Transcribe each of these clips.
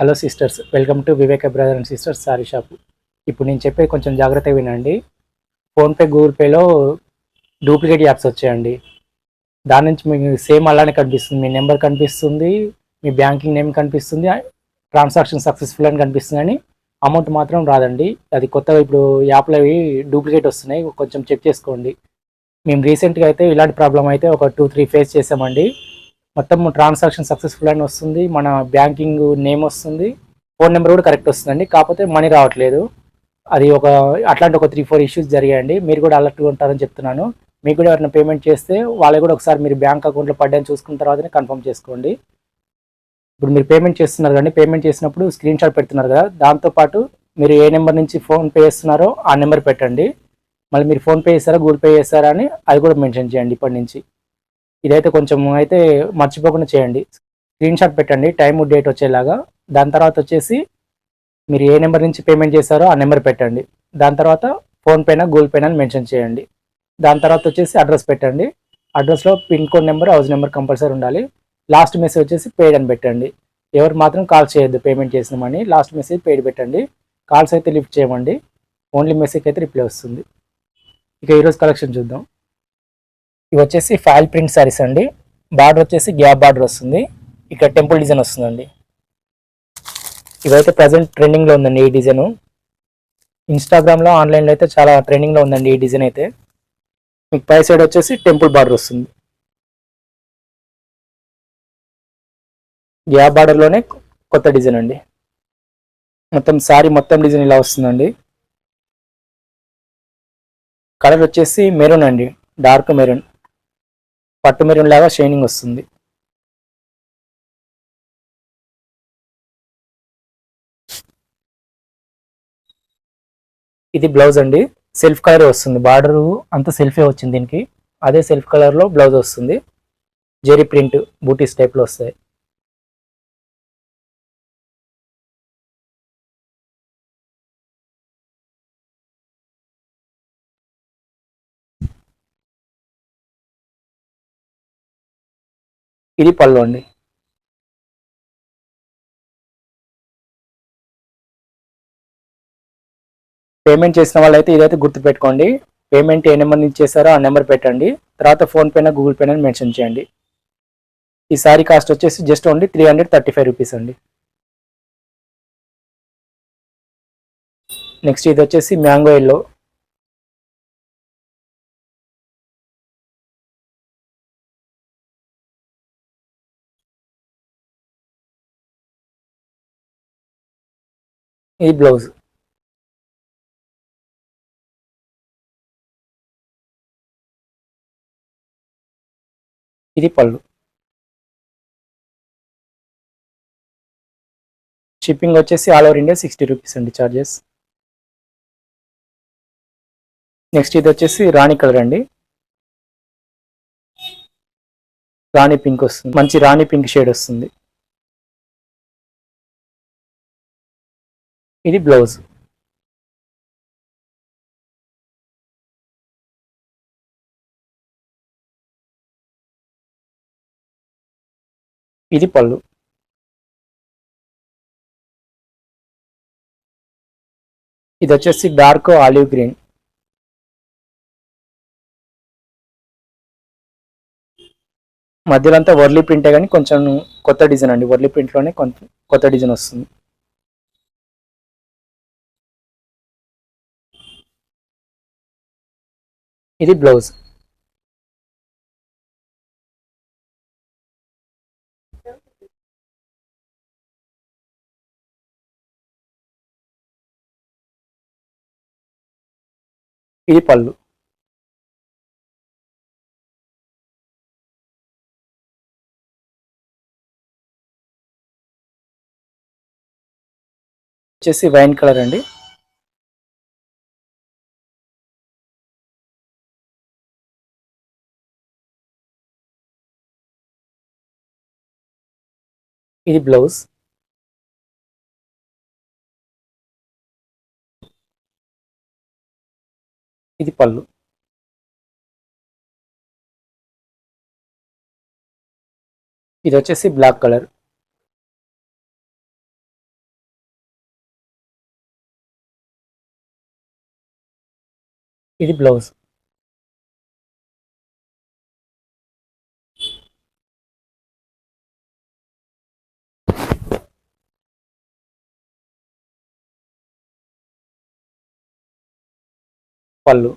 Hello sisters welcome to Viveka brother and sisters sari shop. ఇప్పుడు నేను చెప్పే కొంచెం జాగ్రత్తగా వినండి. ఫోన్పే గూగుల్ పేలో డూప్లికేట్ యాప్స్ వచ్చాయండి. దాని నుంచి మీకు సేమ్ అలానే కనిపిస్తుంది. మీ నెంబర్ కనిపిస్తుంది మీ బ్యాంకింగ్ నేమ్ కనిపిస్తుంది ట్రాన్సాక్షన్ సక్సెస్ఫుల్ అని కనిపిస్తుంది కానీ అమౌంట్ మాత్రం రాదండి. అది కొత్తగా ఇప్పుడు యాప్లు అవి డూప్లికేట్ వస్తున్నాయి. కొంచెం చెక్ చేసుకోండి. మేము రీసెంట్గా అయితే ఇలాంటి ప్రాబ్లం అయితే ఒక టూ త్రీ ఫేస్ చేసామండి. మొత్తం ట్రాన్సాక్షన్ సక్సెస్ఫుల్ అని వస్తుంది. మన బ్యాంకింగ్ నేమ్ వస్తుంది. ఫోన్ నెంబర్ కూడా కరెక్ట్ వస్తుందండి. కాకపోతే మనీ రావట్లేదు. అది ఒక అట్లాంటి ఒక త్రీ ఫోర్ ఇష్యూస్ జరిగాయండి. మీరు కూడా అలర్ట్గా ఉంటారని చెప్తున్నాను. మీకు కూడా ఎవరైనా పేమెంట్ చేస్తే వాళ్ళకి కూడా ఒకసారి మీరు బ్యాంక్ అకౌంట్లో పడ్డాని చూసుకున్న తర్వాతనే కన్ఫర్మ్ చేసుకోండి. ఇప్పుడు మీరు పేమెంట్ చేస్తున్నారు కానీ పేమెంట్ చేసినప్పుడు స్క్రీన్ షాట్ పెడుతున్నారు కదా. దాంతోపాటు మీరు ఏ నెంబర్ నుంచి ఫోన్ పే చేస్తున్నారో ఆ నెంబర్ పెట్టండి. మళ్ళీ మీరు ఫోన్పే చేస్తారా గూగుల్ పే చేస్తారా అని అది కూడా మెన్షన్ చేయండి ఇప్పటి నుంచి. ఇదైతే కొంచెం అయితే మర్చిపోకుండా చేయండి. స్క్రీన్ షాట్ పెట్టండి. టైం డేట్ వచ్చేలాగా. దాని తర్వాత వచ్చేసి మీరు ఏ నెంబర్ నుంచి పేమెంట్ చేశారో ఆ నెంబర్ పెట్టండి. దాని తర్వాత ఫోన్పేనా గూగుల్ పేనా అని మెన్షన్ చేయండి. దాని తర్వాత వచ్చేసి అడ్రస్ పెట్టండి. అడ్రస్లో pin code number house number compulsory ఉండాలి. లాస్ట్ మెసేజ్ వచ్చేసి పేడ్ అని పెట్టండి. ఎవరు మాత్రం కాల్ చేయొద్దు పేమెంట్ చేసినామని. లాస్ట్ మెసేజ్ పేడ్ పెట్టండి. కాల్స్ అయితే లిఫ్ట్ చేయమండి. ఓన్లీ మెసేజ్ అయితే రిప్లై వస్తుంది. ఇక ఈరోజు కలెక్షన్ చూద్దాం. ఇవి వచ్చేసి ఫైల్ ప్రింట్ సారీస్ అండి. బార్డర్ వచ్చేసి గ్యాప్ బార్డర్ వస్తుంది. ఇక్కడ టెంపుల్ డిజైన్ వస్తుందండి. ఇవైతే ప్రజెంట్ ట్రెండింగ్లో ఉందండి ఈ డిజైన్ ఇన్స్టాగ్రామ్లో ఆన్లైన్లో అయితే చాలా ట్రెండింగ్లో ఉందండి ఈ డిజైన్ అయితే. మీకు పై సైడ్ వచ్చేసి టెంపుల్ బార్డర్ వస్తుంది. గ్యాప్ బార్డర్లోనే కొత్త డిజైన్ అండి. మొత్తం సారీ మొత్తం డిజైన్ ఇలా వస్తుందండి. కలర్ వచ్చేసి మెరూన్ అండి. డార్క్ మెరూన్ పట్టు మెరూన్ లాగా షైనింగ్ వస్తుంది. ఇది బ్లౌజ్ అండి. సెల్ఫ్ కలర్ వస్తుంది. బార్డర్ అంతా సెల్ఫే వచ్చింది దీనికి. అదే సెల్ఫ్ కలర్లో బ్లౌజ్ వస్తుంది. జెరీ ప్రింట్ బూటీస్ టైప్లో వస్తాయి. ఇది పళ్ళు అండి. పేమెంట్ చేసిన వాళ్ళైతే ఇదైతే గుర్తుపెట్టుకోండి పేమెంట్ ఏ నెంబర్ నుంచి చేశారో ఆ నెంబర్ పెట్టండి. తర్వాత ఫోన్పేనా గూగుల్ పేనా మెన్షన్ చేయండి. ఈ సారీ కాస్ట్ వచ్చేసి just only three hundred thirty five rupees అండి. నెక్స్ట్ ఇది వచ్చేసి మ్యాంగో ఎల్లో. ఇది బ్లౌజ్. ఇది పళ్ళు. షిప్పింగ్ వచ్చేసి all over India sixty rupees అండి చార్జెస్ నెక్స్ట్ ఇది వచ్చేసి రాణి కలర్ అండి. రాణి పింక్ వస్తుంది. మంచి రాణి పింక్ షేడ్ వస్తుంది. ఇది బ్లౌజ్. ఇది పళ్ళు. ఇది వచ్చేసి డార్క్ ఆలివ్ గ్రీన్. మధ్యలో అంతా వర్లీ ప్రింటే కానీ కొంచెం కొత్త డిజైన్ అండి. వర్లీ ప్రింట్లోనే కొంచెం కొత్త డిజైన్ వస్తుంది. ఇది బ్లౌజ్. ఇది పళ్ళు. వచ్చేసి వైన్ కలర్ అండి. ఇది బ్లౌజ్. ఇది పళ్ళు. ఇది వచ్చేసి బ్లాక్ కలర్. ఇది బ్లౌజ్. పళ్ళు.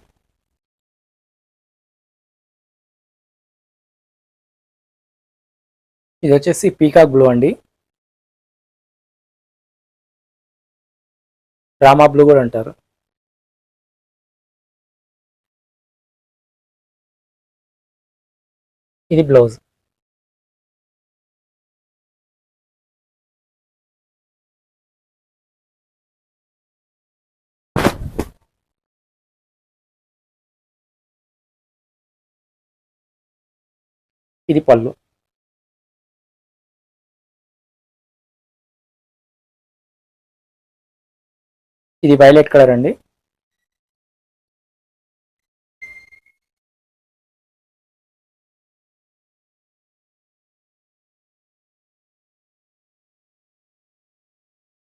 ఇది వచ్చేసి పీకాక్ బ్లూ అండి. రామా బ్లూ కూడా అంటారు. ఇది బ్లౌజ్. ఇది పళ్ళు. ఇది వైలెట్ కలర్ అండి.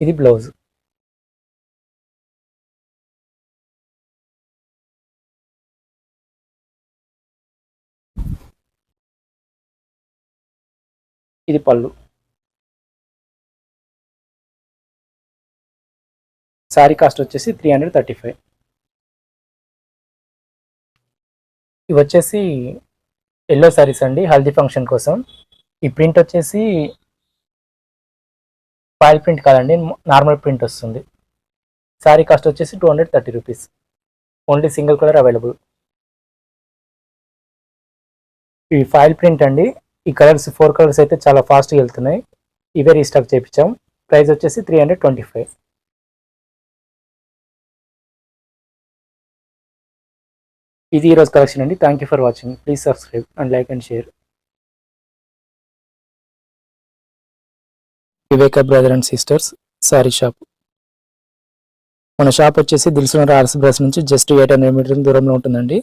ఇది బ్లౌజ్ ఇది పళ్ళు. శారీ కాస్ట్ వచ్చేసి త్రీ హండ్రెడ్ థర్టీ ఫైవ్ ఇవి వచ్చేసి ఎల్లో శారీస్ అండి హల్దీ ఫంక్షన్ కోసం. ఈ ప్రింట్ వచ్చేసి ఫైల్ ప్రింట్ కాదండి నార్మల్ ప్రింట్ వస్తుంది. శారీ కాస్ట్ వచ్చేసి two hundred thirty rupees only single colour available ఇవి ఫైల్ ప్రింట్ అండి ఈ కలర్స్ ఫోర్ కలర్స్ అయితే చాలా ఫాస్ట్గా వెళ్తున్నాయి. ఇవే రీస్టాక్ చేయించాం ప్రైస్ వచ్చేసి త్రీ హండ్రెడ్ ట్వంటీ ఫైవ్ ఇది ఈరోజు కలెక్షన్ అండి. Thank you for watching please subscribe and like and share Viveka brother and sisters sari shop మన షాప్ వచ్చేసి దిల్సునర్ ఆర్ఎస్ బ్రస్ నుంచి జస్ట్ ఎయిట్ హండ్రెడ్ మీటర్ దూరంలో ఉంటుందండి.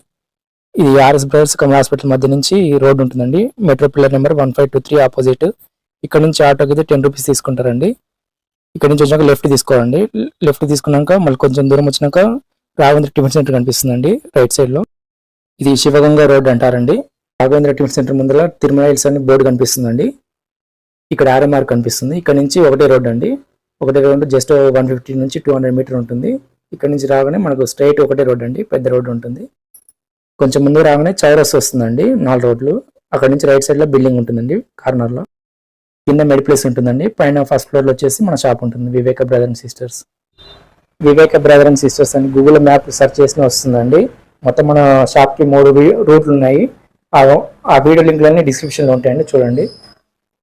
ఇది ఆర్ఎస్ బ్రదర్స్ కమల్ హాస్పిటల్ మధ్య నుంచి రోడ్ ఉంటుందండి. Metro pillar number one five two three opposite ఇక్కడ నుంచి ఆటోకి అయితే టెన్ రూపీస్ తీసుకుంటారండి. ఇక్కడ నుంచి వచ్చాక లెఫ్ట్ తీసుకోవాలండి. లెఫ్ట్ తీసుకున్నాక మళ్ళీ కొంచెం దూరం వచ్చినాక రాఘవేంద్ర టిఫిన్ సెంటర్ కనిపిస్తుందండి రైట్ సైడ్లో. ఇది శివగంగా రోడ్ అంటారండి. రాఘవేంద్ర టిఫిన్ సెంటర్ ముందర తిరుమల హిల్స్ అని బోర్డు కనిపిస్తుందండి. ఇక్కడ ఆర్ఎంఆర్ కనిపిస్తుంది. ఇక్కడ నుంచి ఒకటే రోడ్ అండి. ఒకటే రోడ్ జస్ట్ వన్ ఫిఫ్టీ నుంచి టూ హండ్రెడ్ మీటర్ ఉంటుంది. ఇక్కడ నుంచి రాగానే మనకు స్ట్రైట్ ఒకటే రోడ్ అండి. పెద్ద రోడ్ ఉంటుంది. కొంచెం ముందు రాగానే చౌరస్ వస్తుందండి నాలుగు రోడ్లు. అక్కడ నుంచి రైట్ సైడ్లో బిల్డింగ్ ఉంటుందండి కార్నర్లో. కింద మెడ్ ప్లేస్ ఉంటుందండి పైన ఫస్ట్ ఫ్లోర్లో వచ్చేసి మన షాప్ ఉంటుంది Viveka brother and sisters. Viveka brother and sisters అని గూగుల్ మ్యాప్ సెర్చ్ చేసిన వస్తుందండి. మొత్తం మన షాప్కి మూడు రూట్లు ఉన్నాయి ఆ- ఆ వీడియో లింక్లన్నీ డిస్క్రిప్షన్లో ఉంటాయండి చూడండి.